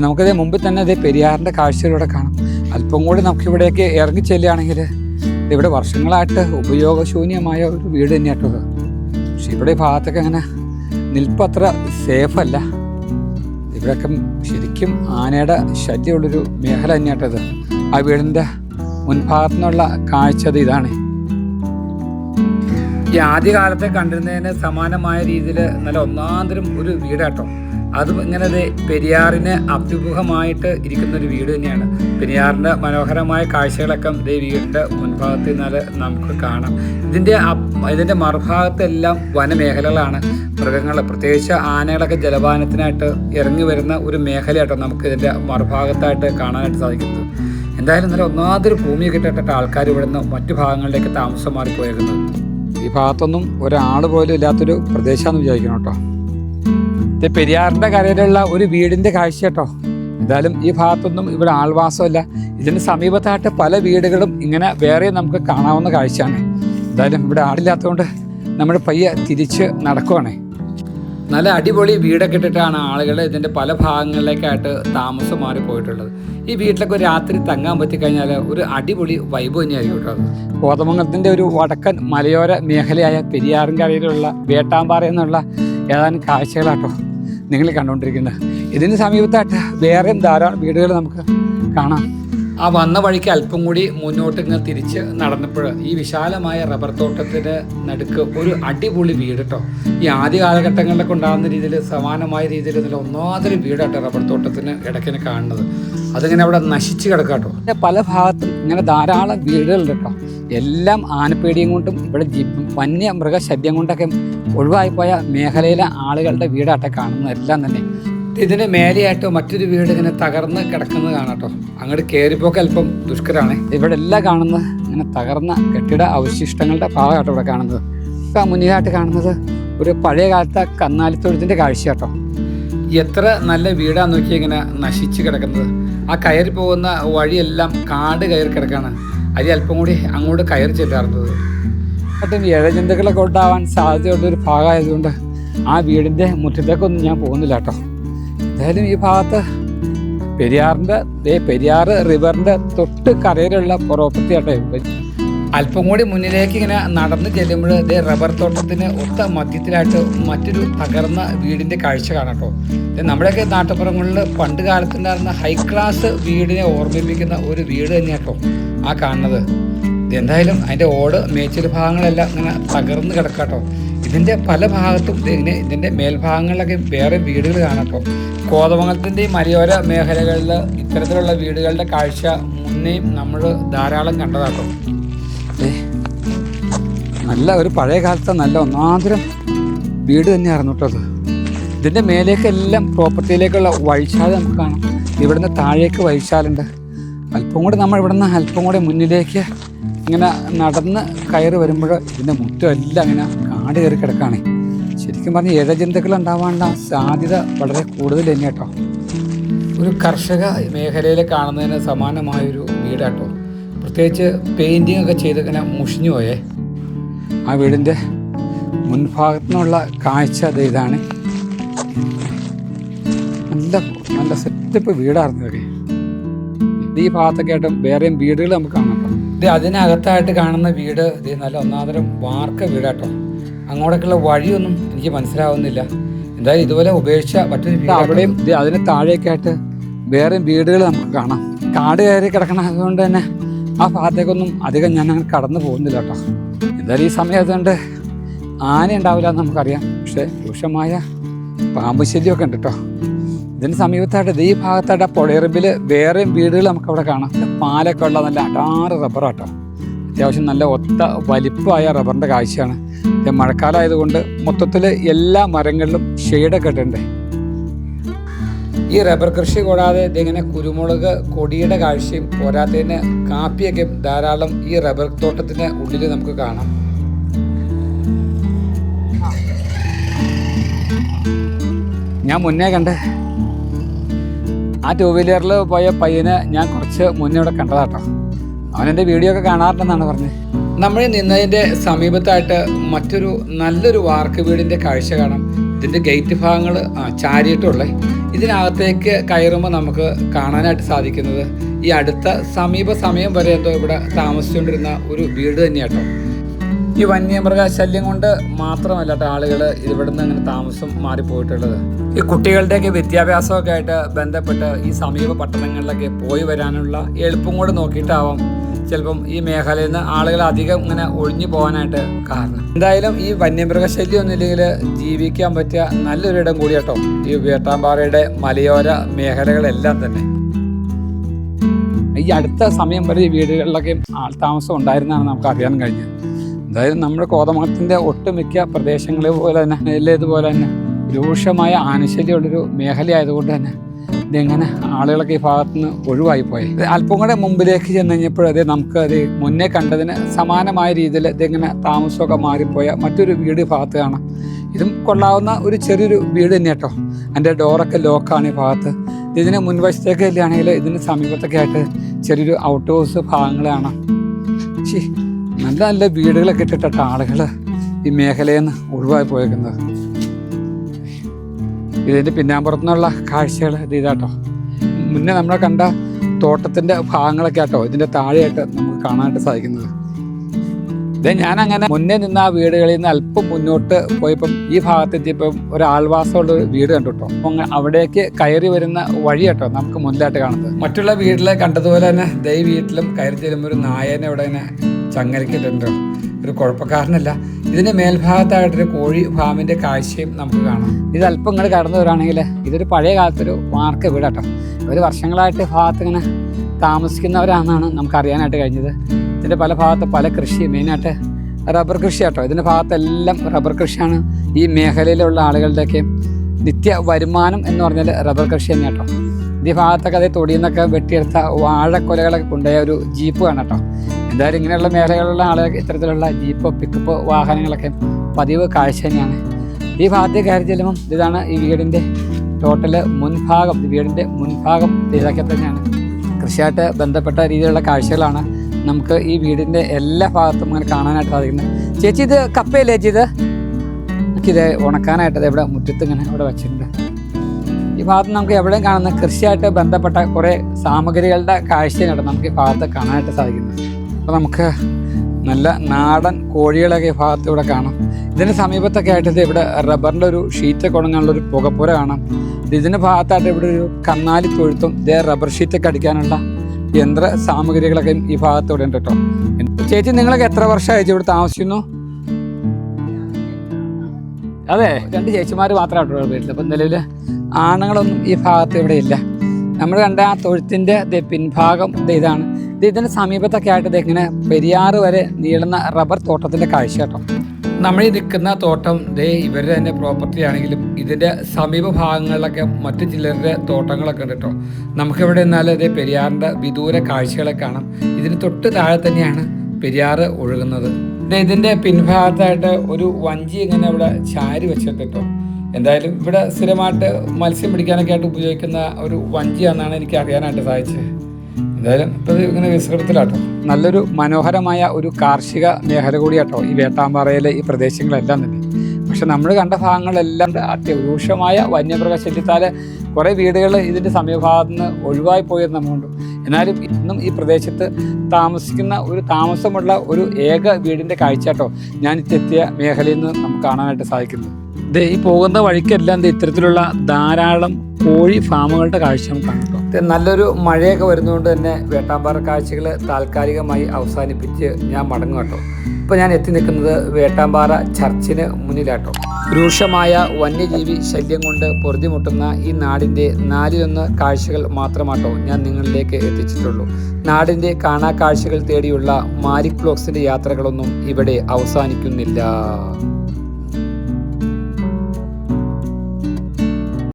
നമുക്കിത് മുമ്പിൽ തന്നെ അതേ പെരിയാറിന്റെ കാഴ്ചയിലൂടെ കാണാം. അല്പം കൂടി നമുക്ക് ഇവിടേക്ക് ഇറങ്ങി ചെല്ലുകയാണെങ്കിൽ ഇവിടെ വർഷങ്ങളായിട്ട് ഉപയോഗശൂന്യമായ ഒരു വീട് തന്നെയാട്ടോ ഇത്. പക്ഷെ ഇവിടെ ഭാഗത്തൊക്കെ അങ്ങനെ നിൽപ്പത്ര സേഫല്ല ഇവിടെയൊക്കെ ശരിക്കും ആനയുടെ ശല്യമുള്ളൊരു മേഖല തന്നെയാട്ടത് ആ വീടിന്റെ മുൻഭാഗത്തു നിന്നുള്ള കാഴ്ച ഇതാണ്. ഈ ആദ്യകാലത്തെ കണ്ടിരുന്നതിന് സമാനമായ രീതിയിൽ നല്ല ഒന്നാന്തരം ഒരു വീടാട്ടോ അതും ഇങ്ങനെ പെരിയാറിന് അഭിമുഖമായിട്ട് ഇരിക്കുന്ന ഒരു വീട് തന്നെയാണ്. പെരിയാറിന്റെ മനോഹരമായ കാഴ്ചകളൊക്കെ ഇതേ വീടിന്റെ മുൻഭാഗത്ത് നിന്നാൽ നമുക്ക് കാണാം. ഇതിന്റെ ഇതിന്റെ മറുഭാഗത്തെല്ലാം വനമേഖലകളാണ്. മൃഗങ്ങൾ പ്രത്യേകിച്ച് ആനകളൊക്കെ ജലപാനത്തിനായിട്ട് ഇറങ്ങി വരുന്ന ഒരു മേഖലയായിട്ടോ നമുക്ക് ഇതിന്റെ മറുഭാഗത്തായിട്ട് കാണാനായിട്ട് സാധിക്കുന്നത്. എന്തായാലും നല്ല ഒന്നാതൊരു ഭൂമി കിട്ടിയിട്ട് ആൾക്കാർ ഇവിടുന്ന് മറ്റു ഭാഗങ്ങളിലേക്ക് താമസം മാറിപ്പോയേക്കുന്നത് ഈ ഭാഗത്തൊന്നും ഒരാൾ പോലും ഇല്ലാത്തൊരു പ്രദേശമാണെന്ന് വിചാരിക്കണം കേട്ടോ. ഇത് പെരിയാറിന്റെ കരയിലുള്ള ഒരു വീടിന്റെ കാഴ്ച കേട്ടോ. എന്തായാലും ഈ ഭാഗത്തൊന്നും ഇവിടെ ആൾവാസമല്ല. ഇതിന് സമീപത്തായിട്ട് പല വീടുകളും ഇങ്ങനെ വേറെ നമുക്ക് കാണാവുന്ന കാഴ്ചയാണ്. എന്തായാലും ഇവിടെ ആളില്ലാത്തതുകൊണ്ട് നമ്മൾ പയ്യെ തിരിച്ച് നടക്കുവാണേ. നല്ല അടിപൊളി വീടൊക്കെ ഇട്ടിട്ടാണ് ആളുകൾ ഇതിന്റെ പല ഭാഗങ്ങളിലേക്കായിട്ട് താമസം മാറി പോയിട്ടുള്ളത് ഈ വീട്ടിലൊക്കെ ഒരു രാത്രി തങ്ങാൻ പറ്റിക്കഴിഞ്ഞാൽ ഒരു അടിപൊളി വൈബ് തന്നെയായിരിക്കും കേട്ടോ കോതമംഗലത്തിന്റെ ഒരു വടക്കൻ മലയോര മേഖലയായ പെരിയാറിൻകരയിലുള്ള വേട്ടാമ്പാറ എന്നുള്ള ഏതാനും കാഴ്ചകളാട്ടോ നിങ്ങൾ കണ്ടുകൊണ്ടിരിക്കുന്നത്. ഇതിന് സമീപത്തായിട്ട് വേറെയും ധാരാളം വീടുകൾ നമുക്ക് കാണാം. ആ വന്ന വഴിക്ക് അല്പം കൂടി മുന്നോട്ട് ഇങ്ങനെ തിരിച്ച് നടന്നപ്പോൾ ഈ വിശാലമായ റബ്ബർ തോട്ടത്തിന് നടുക്ക് ഒരു അടിപൊളി വീട് കേട്ടോ ഈ ആദ്യ കാലഘട്ടങ്ങളിലൊക്കെ ഉണ്ടാകുന്ന രീതിയിൽ സമാനമായ രീതിയിൽ ഇതിൽ ഒന്നാതൊരു വീടാട്ടോ റബ്ബർ തോട്ടത്തിന് ഇടയ്ക്കിന് കാണുന്നത്. അതിങ്ങനെ അവിടെ നശിച്ച് കിടക്കാട്ടോ പിന്നെ പല ഭാഗത്തും ഇങ്ങനെ ധാരാളം വീടുകളുണ്ട് കേട്ടോ എല്ലാം ആനപ്പേടിയും കൊണ്ടും ഇവിടെ വന്യ മൃഗശല്യം കൊണ്ടൊക്കെ ഒഴിവായി പോയ മേഖലയിലെ ആളുകളുടെ വീടാട്ടെ കാണുന്നത് എല്ലാം തന്നെ. ഇതിന് മേലെയായിട്ട് മറ്റൊരു വീട് ഇങ്ങനെ തകർന്ന് കിടക്കുന്നത് കാണാട്ടോ അങ്ങോട്ട് കയറിപ്പോക്ക് അല്പം ദുഷ്കരമാണ് ഇവിടെ എല്ലാം കാണുന്നത് ഇങ്ങനെ തകർന്ന കെട്ടിട അവശിഷ്ടങ്ങളുടെ ഭാഗമാട്ടോ ഇവിടെ കാണുന്നത്. ഇപ്പം മുന്നിലായിട്ട് കാണുന്നത് ഒരു പഴയ കാലത്തെ കന്നാലിത്തൊഴുത്തിന്റെ കാഴ്ച കേട്ടോ എത്ര നല്ല വീടാ നോക്കി ഇങ്ങനെ നശിച്ച് കിടക്കുന്നത്. ആ കയറി പോകുന്ന വഴിയെല്ലാം കാട് കയറി കിടക്കാണ്. അതിൽ അല്പം കൂടി അങ്ങോട്ട് കയറി ചെല്ലാറുന്നത് ഒട്ടും ഇഴജന്തുക്കളൊക്കെ ഉണ്ടാവാൻ സാധ്യതയുള്ള ഒരു ഭാഗമായതുകൊണ്ട് ആ വീടിന്റെ മുറ്റത്തേക്കൊന്നും ഞാൻ പോകുന്നില്ല കേട്ടോ എന്തായാലും ഈ ഭാഗത്ത് പെരിയാറിന്റെ ദേ പെരിയാർ റിവറിന്റെ തൊട്ട് കരയിലുള്ള പ്രോപ്പർട്ടി ആട്ടെ അല്പം കൂടി മുന്നിലേക്ക് ഇങ്ങനെ നടന്ന് ചെല്ലുമ്പോൾ ഇതേ റബ്ബർ തോട്ടത്തിന് ഒത്ത മധ്യത്തിലായിട്ട് മറ്റൊരു തകർന്ന വീടിന്റെ കാഴ്ച കാണാം കേട്ടോ. നമ്മുടെയൊക്കെ നാട്ടുപുറങ്ങളിൽ പണ്ട് കാലത്തുണ്ടായിരുന്ന ഹൈ ക്ലാസ് വീടിനെ ഓർമ്മിപ്പിക്കുന്ന ഒരു വീട് തന്നെയാട്ടോ ആ കാണുന്നത്. എന്തായാലും അതിന്റെ ഓട് മേച്ചിൽ ഭാഗങ്ങളെല്ലാം ഇങ്ങനെ തകർന്ന് കിടക്കാട്ടോ. ഇതിന്റെ പല ഭാഗത്തും ഇതിങ്ങനെ ഇതിന്റെ മേൽഭാഗങ്ങളിലൊക്കെ വേറെ വീടുകൾ കാണാം കോതമംഗലത്തിന്റെ മലയോര മേഖലകളിൽ ഇത്തരത്തിലുള്ള വീടുകളുടെ കാഴ്ച മുന്നേയും നമ്മൾ ധാരാളം കണ്ടതാട്ടോ. നല്ല ഒരു പഴയ കാലത്തെ നല്ല ഒന്നാന്തരം വീട് തന്നെയായിരുന്നു കേട്ടോ അത്. ഇതിന്റെ മേലേക്കെല്ലാം പ്രോപ്പർട്ടിയിലേക്കുള്ള വഴിച്ചാൽ നമുക്ക് കാണാം. ഇവിടുന്ന് താഴേക്ക് വഴിച്ചാലുണ്ട് അല്പം കൂടി നമ്മൾ ഇവിടുന്ന് അല്പം കൂടി മുന്നിലേക്ക് ഇങ്ങനെ നടന്ന് കയറി വരുമ്പോൾ ഇതിന്റെ മുറ്റം എല്ലാം ഇങ്ങനെ കാട് കയറി കിടക്കുകയാണ് ശരിക്കും പറഞ്ഞാൽ ഏതജന്തുക്കൾ ഉണ്ടാവാനുള്ള സാധ്യത വളരെ കൂടുതൽ തന്നെ കേട്ടോ. ഒരു കർഷക മേഖലയിൽ കാണുന്നതിന് സമാനമായൊരു വീടാട്ടോ. പ്രത്യേകിച്ച് പെയിന്റിംഗ് ഒക്കെ ചെയ്ത് ഇങ്ങനെ മുഷിഞ്ഞു പോയേ. ആ വീടിന്റെ മുൻഭാഗത്തു നിന്നുള്ള കാഴ്ച അത് ഇതാണ്. നല്ല നല്ല സെറ്റപ്പ് വീടായിരുന്നു ഇത്. ഈ ഭാഗത്തൊക്കെ ആയിട്ടും വേറെയും വീടുകൾ നമുക്ക് കാണാം ഇത് അതിനകത്തായിട്ട് കാണുന്ന വീട് ഇത് നല്ല ഒന്നാന്തരം വാർക്ക വീടാട്ടോ. അങ്ങോട്ടേക്കുള്ള വഴിയൊന്നും എനിക്ക് മനസ്സിലാവുന്നില്ല. എന്തായാലും ഇതുപോലെ ഉപേക്ഷിച്ച മറ്റൊരു വീട് അവിടെയും അതിന് താഴെയൊക്കെ ആയിട്ട് വേറെയും വീടുകൾ നമുക്ക് കാണാം. കാട് കയറി കിടക്കണം അതുകൊണ്ട് തന്നെ ആ ഭാഗത്തേക്കൊന്നും അധികം ഞാൻ അങ്ങനെ കടന്നു പോകുന്നില്ല കേട്ടോ. എന്തായാലും ഈ സമയം അതുകൊണ്ട് ആന ഉണ്ടാവില്ല എന്ന് നമുക്കറിയാം. പക്ഷേ രൂക്ഷമായ പാമ്പ് ശല്യമൊക്കെ ഉണ്ട് കേട്ടോ. ഇതിന് സമീപത്തായിട്ട് ഇത് ഈ ഭാഗത്തായിട്ട് ആ പുഴയറിമ്പിൽ വേറെയും വീടുകൾ നമുക്ക് അവിടെ കാണാം പാലൊക്കെ ഉള്ള നല്ല അടാറ് റബ്ബറാട്ടോ അത്യാവശ്യം നല്ല ഒത്ത വലിപ്പമായ റബ്ബറിന്റെ കാഴ്ചയാണ്. മഴക്കാലമായതുകൊണ്ട് മൊത്തത്തിൽ എല്ലാ മരങ്ങളിലും ഷെയ്ഡൊക്കെ ഇട്ടുണ്ട് ഈ റബ്ബർ കൃഷി കൂടാതെ ഇതിങ്ങനെ കുരുമുളക് കൊടിയുടെ കാഴ്ചയും പോരാത്തതിന് കാപ്പിയൊക്കെ ധാരാളം ഈ റബ്ബർ തോട്ടത്തിന് ഉള്ളിൽ നമുക്ക് കാണാം. ഞാൻ മുന്നേ കണ്ട് ആ ടൂ വീലറിൽ പോയ പയ്യനെ ഞാൻ കുറച്ച് മുന്നേ ഇവിടെ കണ്ടതാട്ടോ. അവനെന്റെ വീഡിയോ ഒക്കെ കാണാറുണ്ടെന്നാണ് പറഞ്ഞത്. നമ്മൾ നിന്നതിന്റെ സമീപത്തായിട്ട് മറ്റൊരു നല്ലൊരു വാർക്ക് വീടിന്റെ കാഴ്ച കാണാം. ഇതിന്റെ ഗേറ്റ് ഭാഗങ്ങൾ ചാരിയിട്ടുള്ളേ. ഇതിനകത്തേക്ക് കയറുമ്പോൾ നമുക്ക് കാണാനായിട്ട് സാധിക്കുന്നത് ഈ അടുത്ത സമീപ സമയം വരെ എന്തോ ഇവിടെ താമസിച്ചുകൊണ്ടിരുന്ന ഒരു വീട് തന്നെയാട്ടോ. ഈ വന്യമൃഗ ശല്യം കൊണ്ട് മാത്രമല്ല ആളുകൾ ഇവിടുന്ന് അങ്ങനെ താമസം മാറിപ്പോയിട്ടുള്ളത്. ഈ കുട്ടികളുടെയൊക്കെ വിദ്യാഭ്യാസമൊക്കെ ആയിട്ട് ബന്ധപ്പെട്ട് ഈ സമീപ പട്ടണങ്ങളിലൊക്കെ പോയി വരാനുള്ള എളുപ്പം കൂടെ നോക്കിയിട്ടാവാം ചിലപ്പം ഈ മേഖലയിൽ നിന്ന് ആളുകൾ അധികം ഇങ്ങനെ ഒഴിഞ്ഞു പോകാനായിട്ട് കാരണം. എന്തായാലും ഈ വന്യമൃഗശല്യം ഒന്നുമില്ലെങ്കിൽ ജീവിക്കാൻ പറ്റിയ നല്ലൊരിടം കൂടി കേട്ടോ. ഈ വേട്ടാമ്പാറയുടെ മലയോര മേഖലകളെല്ലാം തന്നെ. ഈ അടുത്ത സമയം വരെ ഈ വീടുകളിലൊക്കെ ആൾ താമസം ഉണ്ടായിരുന്നാണ് നമുക്ക് അറിയാൻ കഴിഞ്ഞത്. എന്തായാലും നമ്മുടെ കോതമംഗലത്തിന്റെ ഒട്ടുമിക്ക പ്രദേശങ്ങളെ പോലെ തന്നെ ഇതുപോലെ തന്നെ രൂക്ഷമായ ആനുശല്യമുള്ളൊരു മേഖലയായതുകൊണ്ട് തന്നെ ഇതെങ്ങനെ ആളുകളൊക്കെ ഈ ഭാഗത്തു നിന്ന് ഒഴിവായി പോയി അല്പം കൂടെ മുമ്പിലേക്ക് ചെന്ന് കഴിഞ്ഞപ്പോൾ അത് നമുക്ക് അത് മുന്നേ കണ്ടതിന് സമാനമായ രീതിയിൽ ഇതെങ്ങനെ താമസമൊക്കെ മാറിപ്പോയ മറ്റൊരു വീട് ഭാഗത്ത് കാണാം. ഇതും കൊള്ളാവുന്ന ഒരു ചെറിയൊരു വീട് തന്നെ കേട്ടോ. എന്റെ ഡോറൊക്കെ ലോക്കാണ് ഈ ഭാഗത്ത്. ഇതിന് മുൻവശത്തേക്ക് ഇല്ലാണെങ്കിൽ ഇതിന് സമീപത്തൊക്കെ ആയിട്ട് ചെറിയൊരു ഔട്ട് ഹൗസ് ഭാഗങ്ങൾ കാണാം. നല്ല നല്ല വീടുകളൊക്കെ ഇട്ടിട്ടാണ് ആളുകൾ ഈ മേഖലയിൽ നിന്ന് ഒഴിവായി പോയേക്കുന്നത്. ഇതിന്റെ പിന്നാമ്പുറത്തുനിന്നുള്ള കാഴ്ചകൾ ഇത് ഇതാട്ടോ. മുന്നേ നമ്മളെ കണ്ട തോട്ടത്തിന്റെ ഭാഗങ്ങളൊക്കെ ആട്ടോ ഇതിന്റെ താഴെയായിട്ട് നമുക്ക് കാണാനായിട്ട് സാധിക്കുന്നത്. ഇത് ഞാൻ അങ്ങനെ മുന്നേ നിന്ന ആ വീടുകളിൽ നിന്ന് അല്പം മുന്നോട്ട് പോയപ്പം ഈ ഭാഗത്തെത്തിയപ്പം ഒരു ആൾവാസമുള്ള ഒരു വീട് കണ്ടുട്ടോ അപ്പം അവിടേക്ക് കയറി വരുന്ന വഴി കേട്ടോ നമുക്ക് മുന്നിലായിട്ട് കാണുന്നത്. മറ്റുള്ള വീട്ടിലെ കണ്ടതുപോലെ തന്നെ ദൈ വീട്ടിലും കയറി ചെല്ലുമ്പോൾ ഒരു നായനെ ഇവിടെ ഇങ്ങനെ ചങ്ങലിക്കിട്ടുണ്ട് ഒരു കുഴപ്പക്കാരനല്ല. ഇതിന്റെ മേൽഭാഗത്തായിട്ടൊരു കോഴി ഫാമിന്റെ കാഴ്ചയും നമുക്ക് കാണാം. ഇത് അല്പം ഇങ്ങോട്ട് കടന്നു വരാണെങ്കിൽ ഇതൊരു പഴയ കാലത്തൊരു വാർക്ക വീടാട്ടോ. ഒരു വർഷങ്ങളായിട്ട് ഭാഗത്ത് ഇങ്ങനെ താമസിക്കുന്നവരാണെന്നാണ് നമുക്ക് അറിയാനായിട്ട് കഴിഞ്ഞത്. ഇതിന്റെ പല ഭാഗത്ത് പല കൃഷി മെയിനായിട്ട് റബ്ബർ കൃഷി കേട്ടോ ഇതിന്റെ ഭാഗത്തെല്ലാം റബ്ബർ കൃഷിയാണ്. ഈ മേഖലയിലുള്ള ആളുകളുടെയൊക്കെ നിത്യ വരുമാനം എന്ന് പറഞ്ഞാൽ റബ്ബർ കൃഷി തന്നെ കേട്ടോ ഈ ഭാഗത്തൊക്കെ അതേ തൊടിയിൽ നിന്നൊക്കെ വെട്ടിയെടുത്ത വാഴക്കൊലകളൊക്കെ കൊണ്ടുപോയ ഒരു ജീപ്പ് കാണാം കേട്ടോ. എന്തായാലും ഇങ്ങനെയുള്ള മേഖലകളിലുള്ള ആളുകൾ ഇത്തരത്തിലുള്ള ജീപ്പ് പിക്കപ്പ് വാഹനങ്ങളൊക്കെ പതിവ് കാഴ്ച തന്നെയാണ്. ഈ ഭാഗത്ത് കയറി ചെല്ലുമ്പം ഇതാണ് ഈ വീടിന്റെ ടോട്ടൽ മുൻഭാഗം. വീടിന്റെ മുൻഭാഗം ഇതൊക്കെ തന്നെയാണ്. കൃഷിയായിട്ട് ബന്ധപ്പെട്ട രീതിയിലുള്ള കാഴ്ചകളാണ് നമുക്ക് ഈ വീടിന്റെ എല്ലാ ഭാഗത്തും അങ്ങനെ കാണാനായിട്ട് സാധിക്കുന്നത്. ചേച്ചി ഇത് കപ്പയല്ലേ ചേച്ചി ഇത്? എനിക്കിത് ഉണക്കാനായിട്ട് ഇവിടെ മുറ്റത്ത് ഇങ്ങനെ ഇവിടെ വെച്ചിട്ടുണ്ട്. ഈ ഭാഗത്ത് നമുക്ക് എവിടെയും കാണുന്ന കൃഷിയായിട്ട് ബന്ധപ്പെട്ട കുറേ സാമഗ്രികളുടെ കാഴ്ചയാണ് നമുക്ക് ഈ ഭാഗത്ത് കാണാനായിട്ട് സാധിക്കുന്നത്. അപ്പോൾ നമുക്ക് നല്ല നാടൻ കോഴികളൊക്കെ ഈ ഭാഗത്ത് ഇവിടെ കാണാം. ഇതിന് സമീപത്തൊക്കെ ആയിട്ട് ഇവിടെ റബ്ബറിന്റെ ഒരു ഷീറ്റൊക്കെ ഉണങ്ങാനുള്ള ഒരു പുകപ്പുര കാണാം. ഇതിന് ഭാഗത്തായിട്ട് ഇവിടെ ഒരു കന്നാലി തൊഴുത്തും ഇതേ റബ്ബർ ഷീറ്റൊക്കെ അടിക്കാനുള്ള യന്ത്ര സാമഗ്രികളൊക്കെ ഈ ഭാഗത്ത് ഇവിടെ ഉണ്ട് കേട്ടോ. ചേച്ചി നിങ്ങളൊക്കെ എത്ര വർഷമായിട്ട് ഇവിടെ താമസിക്കുന്നു? അതെ രണ്ട് ചേച്ചിമാർ മാത്രമായിട്ടുള്ള വീട്ടിൽ അപ്പം നിലവിൽ ആണുങ്ങളൊന്നും ഈ ഭാഗത്ത് ഇവിടെ ഇല്ല. നമ്മൾ കണ്ട ആ തൊഴുത്തിന്റെ പിൻഭാഗം ഇതാണ്. ഇത് ഇതിന് സമീപത്തൊക്കെ ആയിട്ട് ഇതെങ്ങനെ ഇങ്ങനെ പെരിയാറ് വരെ നീളുന്ന റബ്ബർ തോട്ടത്തിന്റെ കാഴ്ച കേട്ടോ. നമ്മൾ ഈ നിൽക്കുന്ന തോട്ടം ദേ ഇവരുടെ തന്നെ പ്രോപ്പർട്ടി ആണെങ്കിലും ഇതിന്റെ സമീപ ഭാഗങ്ങളിലൊക്കെ മറ്റു ചിലരുടെ തോട്ടങ്ങളൊക്കെ ഉണ്ട് കേട്ടോ. നമുക്കിവിടെ നിന്നാൽ ദേ പെരിയാറിന്റെ വിദൂര കാഴ്ചകളെ കാണാം. ഇതിന് തൊട്ട് താഴെ തന്നെയാണ് പെരിയാറ് ഒഴുകുന്നത്. ഇതിന്റെ പിൻഭാഗത്തായിട്ട് ഒരു വഞ്ചി ഇങ്ങനെ ഇവിടെ ചാരി വെച്ചിട്ടോ എന്തായാലും ഇവിടെ സ്ഥിരമായിട്ട് മത്സ്യം പിടിക്കാനൊക്കെ ആയിട്ട് ഉപയോഗിക്കുന്ന ഒരു വഞ്ചിയാണെന്നാണ് എനിക്ക് അറിയാനായിട്ട് സാധിച്ചത്. എന്തായാലും ഇപ്പോൾ ഇങ്ങനെ വിസ്കൃതത്തിലാട്ടോ നല്ലൊരു മനോഹരമായ ഒരു കാർഷിക മേഖല കൂടിയാട്ടോ ഈ വേട്ടാമ്പാറയിലെ ഈ പ്രദേശങ്ങളെല്ലാം തന്നെ. പക്ഷെ നമ്മൾ കണ്ട ഭാഗങ്ങളെല്ലാം അത്യരൂക്ഷമായ വന്യമൃഗശല്യത്താൽ കുറേ വീടുകൾ ഇതിന്റെ സമീപഭാഗത്ത് നിന്ന് ഒഴിവായി പോയത് നമ്മളുണ്ട് എന്നാലും ഇന്നും ഈ പ്രദേശത്ത് താമസിക്കുന്ന ഒരു താമസമുള്ള ഒരു ഏക വീടിന്റെ കാഴ്ച കേട്ടോ. ഞാൻ ഇത്തെത്തിയ മേഖലയിൽ നിന്ന് നമുക്ക് കാണാനായിട്ട് സാധിക്കുന്നത് ഈ പോകുന്ന വഴിക്കെല്ലാം ഇത്തരത്തിലുള്ള ധാരാളം കോഴി ഫാമുകളുടെ കാഴ്ച നമുക്ക് നല്ലൊരു മഴയൊക്കെ വരുന്നതുകൊണ്ട് തന്നെ വേട്ടാമ്പാറ കാഴ്ചകൾ താൽക്കാലികമായി അവസാനിപ്പിച്ച് ഞാൻ മടങ്ങും കേട്ടോ. ഇപ്പോൾ ഞാൻ എത്തി നിൽക്കുന്നത് വേട്ടാമ്പാറ ചർച്ചിന് മുന്നിലാട്ടോ. രൂക്ഷമായ വന്യജീവി ശല്യം കൊണ്ട് പൊറുതിമുട്ടുന്ന ഈ നാടിന്റെ നാലിലൊന്ന് കാഴ്ചകൾ മാത്രമാട്ടോ ഞാൻ നിങ്ങളിലേക്ക് എത്തിച്ചിട്ടുള്ളൂ. നാടിന്റെ കാണാ കാഴ്ചകൾ തേടിയുള്ള മാരിക് ബ്ലോക്സിന്റെ യാത്രകളൊന്നും ഇവിടെ അവസാനിക്കുന്നില്ല.